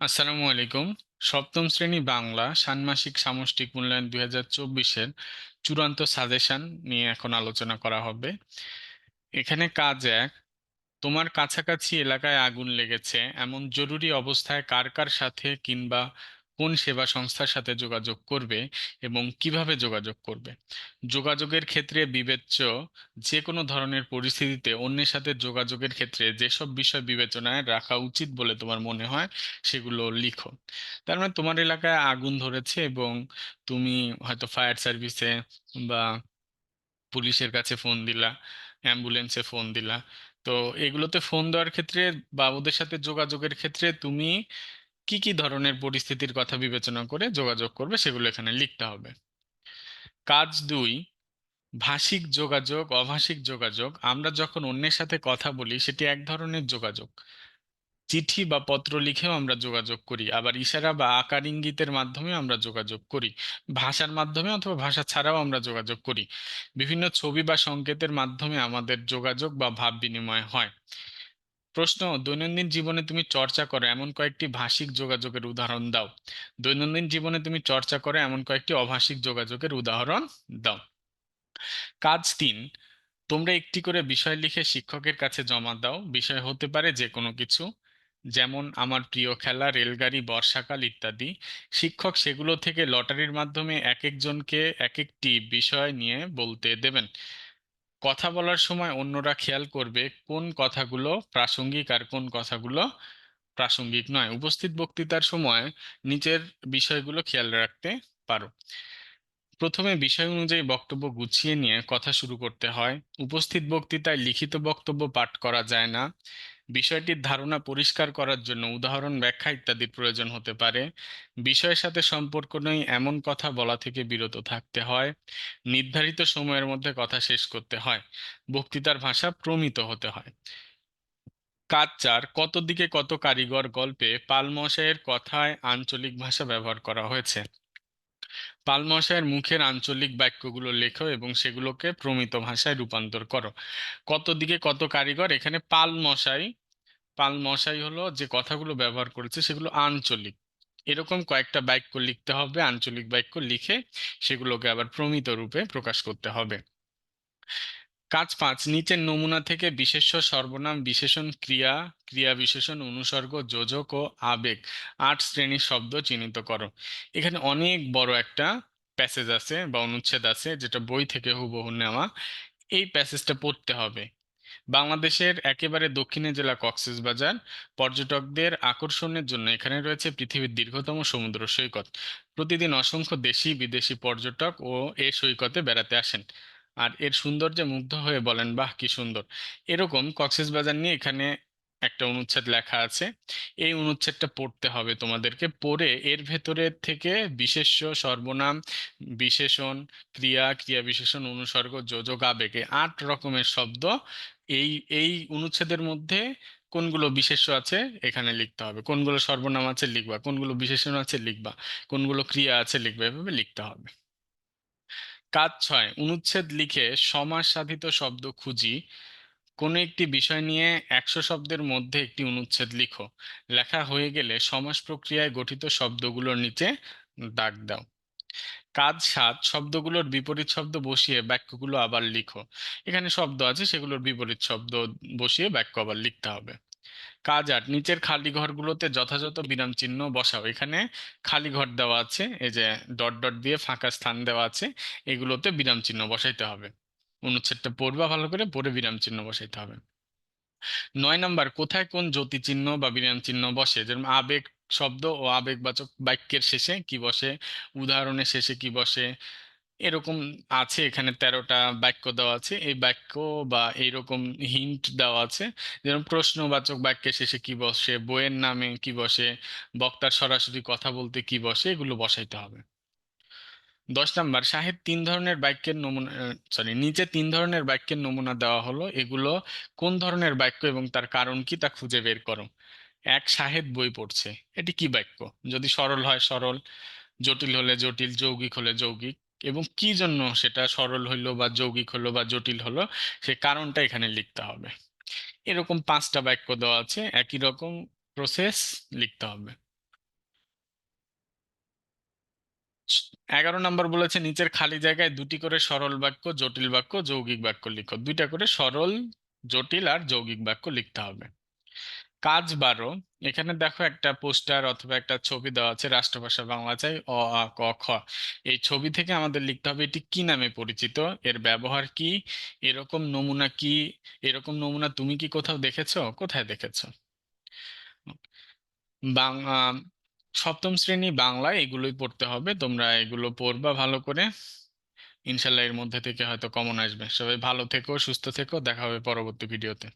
আসসালামু আলাইকুম। সপ্তম শ্রেণি বাংলা ষান্মাসিক সামষ্টিক মূল্যায়ন দুই হাজার চব্বিশের চূড়ান্ত সাজেশন নিয়ে এখন আলোচনা করা হবে। এখানে কাজ এক, তোমার কাছাকাছি এলাকায় আগুন লেগেছে, এমন জরুরি অবস্থায় কার কার সাথে কিংবা কোন সেবা সংস্থার সাথে যোগাযোগ করবে এবং কীভাবে যোগাযোগ করবে? যোগাযোগের ক্ষেত্রে বিবেচ্য যে কোনো ধরনের পরিস্থিতিতে অন্যের সাথে যোগাযোগের ক্ষেত্রে যেসব বিষয় বিবেচনায় রাখা উচিত বলে তোমার মনে হয় সেগুলো লিখো। তার মানে তোমার এলাকায় আগুন ধরেছে এবং তুমি হয়তো ফায়ার সার্ভিসে বা পুলিশের কাছে ফোন দিলা, অ্যাম্বুলেন্সে ফোন দিলা। তো এগুলোতে ফোন দেওয়ার ক্ষেত্রে বা ওদের সাথে যোগাযোগের ক্ষেত্রে তুমি কি কি ধরনের পরিস্থিতির কথা বিবেচনা করে যোগাযোগ করবে সেগুলো এখানে লিখতে হবে। কাজ দুই, ভাষিক যোগাযোগ, অভাষিক যোগাযোগ। আমরা যখন অন্যের সাথে কথা বলি, সেটি এক ধরনের যোগাযোগ। চিঠি বা পত্র লিখেও আমরা যোগাযোগ করি, আবার ইশারা বা আকার ইঙ্গিতের মাধ্যমে আমরা যোগাযোগ করি। ভাষার মাধ্যমে অথবা ভাষা ছাড়াও আমরা যোগাযোগ করি। বিভিন্ন ছবি বা সংকেতের মাধ্যমে আমাদের যোগাযোগ বা ভাব বিনিময় হয়। প্রশ্ন, দৈনন্দিন জীবনে তুমি চর্চা করো, এমন কয়েকটি ভাষিক যোগাযোগের উদাহরণ দাও। দৈনন্দিন জীবনে তুমি চর্চা করো, এমন কয়েকটি অভাষিক যোগাযোগের উদাহরণ দাও। কাজ তিন, তোমরা একটি করে বিষয় লিখে শিক্ষকের কাছে জমা দাও। বিষয় হতে পারে যে কোনো কিছু, যেমন আমার প্রিয় খেলা, রেলগাড়ি, বর্ষাকাল ইত্যাদি। শিক্ষক সেগুলো থেকে লটারির মাধ্যমে এক একজনকে এক একটি বিষয় নিয়ে বলতে দেবেন। কথা বলার সময় অন্যরা খেয়াল করবে কোন কথাগুলো প্রাসঙ্গিক আর কোন কথাগুলো প্রাসঙ্গিক নয়। উপস্থিত বক্তৃতার সময় নিচের বিষয়গুলো খেয়াল রাখতে পারো। প্রথমে বিষয় অনুযায়ী বক্তব্য গুছিয়ে নিয়ে কথা শুরু করতে হয়। উপস্থিত বক্তৃতায় লিখিত বক্তব্য পাঠ করা যায় না। বিষয়টির ধারণা পরিষ্কার করার জন্য উদাহরণ, ব্যাখ্যা ইত্যাদির প্রয়োজন হতে পারে। বিষয়ের সাথে সম্পর্ক নেই, এমন কথা বলা থেকে বিরত থাকতে হয়। নির্ধারিত সময়ের মধ্যে কথা শেষ করতে হয়। বক্তৃতার ভাষা প্রমিত হতে হয়। কাজ চার, কত দিকে কত কারিগর গল্পে পাল মশাইয়ের কথায় আঞ্চলিক ভাষা ব্যবহার করা হয়েছে? পাল মশাইয়ের মুখের আঞ্চলিক বাক্যগুলো লেখো এবং সেগুলোকে প্রমিত ভাষায় রূপান্তর করো। কত দিকে কত কারিগর? এখানে পাল মশাই পাল মশাই হলো যে কথাগুলো ব্যবহার করেছে সেগুলো আঞ্চলিক। এরকম কয়েকটা বাক্য লিখতে হবে, আঞ্চলিক বাক্য লিখে সেগুলোকে আবার প্রমিত রূপে প্রকাশ করতে হবে। কাজ পাঁচ, নিচের নমুনা থেকে বিশেষ্য সর্বনাম, বিশেষণ ক্রিয়া ক্রিয়া বিশেষণ, অনুসর্গ, যোজক ও আবেগ আট শ্রেণির শব্দ চিহ্নিত করো। এখানে অনেক বড় একটা প্যাসেজ আছে বা অনুচ্ছেদ আছে যেটা বই থেকে হুবহু নেওয়া। এই প্যাসেজটা পড়তে হবে। বাংলাদেশের একেবারে দক্ষিণে জেলা কক্সবাজার, পর্যটকদের আকর্ষণের জন্য এখানে রয়েছে পৃথিবীর দীর্ঘতম সমুদ্র সৈকত। প্রতিদিন অসংখ্য দেশি বিদেশি পর্যটক ও এ সৈকতে বেড়াতে আসেন। আর এর সৌন্দর্যে মুগ্ধ হয়ে বলেন, বাহ, কি সুন্দর! এরকম কক্সবাজার নিয়ে এখানে একটা অনুচ্ছেদ লেখা আছে। এই অনুচ্ছেদটা পড়তে হবে তোমাদেরকে। পড়ে এর ভেতরে থেকে বিশেষ্য, সর্বনাম, বিশেষণ, ক্রিয়া ক্রিয়া বিশেষণ, অনুসর্গ, যোজক, আবেগে আট রকমের শব্দ। এই এই অনুচ্ছেদের মধ্যে কোনগুলো বিশেষ্য আছে এখানে লিখতে হবে। কোনগুলো সর্বনাম আছে লিখবা, কোনগুলো বিশেষণ আছে লিখবা, কোনগুলো ক্রিয়া আছে লিখবা, এভাবে লিখতে হবে। কাজ ছয়, অনুচ্ছেদ লিখে সমাস সাধিত শব্দ খুঁজি। কোনো একটি বিষয় নিয়ে একশো শব্দের মধ্যে একটি অনুচ্ছেদ লিখো। লেখা হয়ে গেলে সমাস প্রক্রিয়ায় গঠিত শব্দগুলোর নিচে দাগ দাও। কাজ সাত, শব্দগুলোর বিপরীত শব্দ বসিয়ে বাক্যগুলো আবার লিখো। এখানে শব্দ আছে, সেগুলোর বিপরীত শব্দ বসিয়ে বাক্য আবার লিখতে হবে। কাজ আট নিচের খালি ঘরগুলোতে যথাযথ বিরাম চিহ্ন বসাও। এখানে খালি ঘর দেওয়া আছে, এই যে ডট ডট দিয়ে ফাঁকা স্থান দেওয়া আছে, এগুলোতে বিরাম চিহ্ন বসাইতে হবে। অনুচ্ছেদটা পড়বা ভালো করে, পড়ে বিরাম চিহ্ন বসাইতে হবে। নয় নাম্বার, কোথায় কোন জ্যোতি চিহ্ন বা বিরাম চিহ্ন বসে? যেমন আবেগ শব্দ ও আবেগবাচক বাক্যের শেষে কি বসে? উদাহরণের শেষে কি বসে? এরকম আছে এখানে তেরোটা বাক্য দেওয়া আছে। এই বাক্য বা এইরকম হিন্ট দেওয়া আছে। যেমন প্রশ্নবাচক বাক্যের শেষে কি বসে, বইয়ের নামে কি বসে, বক্তার সরাসরি কথা বলতে কি বসে, এগুলো বসাইতে হবে। দশ নাম্বার, সাহেব তিন ধরনের বাক্যের নমুনা সরি নিচে তিন ধরনের বাক্যের নমুনা দেওয়া হলো। এগুলো কোন ধরনের বাক্য এবং তার কারণ কি তা খুঁজে বের করো। এক, সাহেব বই পড়ছে। এটি কি বাক্য? যদি সরল হয় সরল, জটিল হলে জটিল, যৌগিক হলে যৌগিক। এবং কি জন্য সেটা সরল হইল বা যৌগিক হলো বা জটিল হলো, সে কারণটা এখানে লিখতে হবে। এরকম পাঁচটা বাক্য দেওয়া আছে, একই রকম প্রসেস লিখতে হবে। এগারো নম্বর বলেছে, নিচের খালি জায়গায় দুটি করে সরল বাক্য, জটিল বাক্য, যৌগিক বাক্য লিখো। দুইটা করে সরল, জটিল আর যৌগিক বাক্য লিখতে হবে। কাজ বারো। এখানে দেখো একটা পোস্টার অথবা একটা ছবি দেওয়া আছে রাষ্ট্রভাষা বাংলা চাই অ, আ, ক, খ। এই ছবি থেকে আমাদের লিখতে হবে এটি কি নামে পরিচিত? এর ব্যবহার কি? এরকম নমুনা কি? এরকম নমুনা তুমি কি কোথাও দেখেছ? কোথায় দেখেছ? বাংলা সপ্তম শ্রেণি বাংলা, এগুলোই পড়তে হবে। তোমরা এগুলো পড়বা ভালো করে। ইনশাল্লাহ এর মধ্যে থেকে হয়তো কমন আসবে। সবাই ভালো থেকো, সুস্থ থেকো। দেখা হবে পরবর্তী ভিডিওতে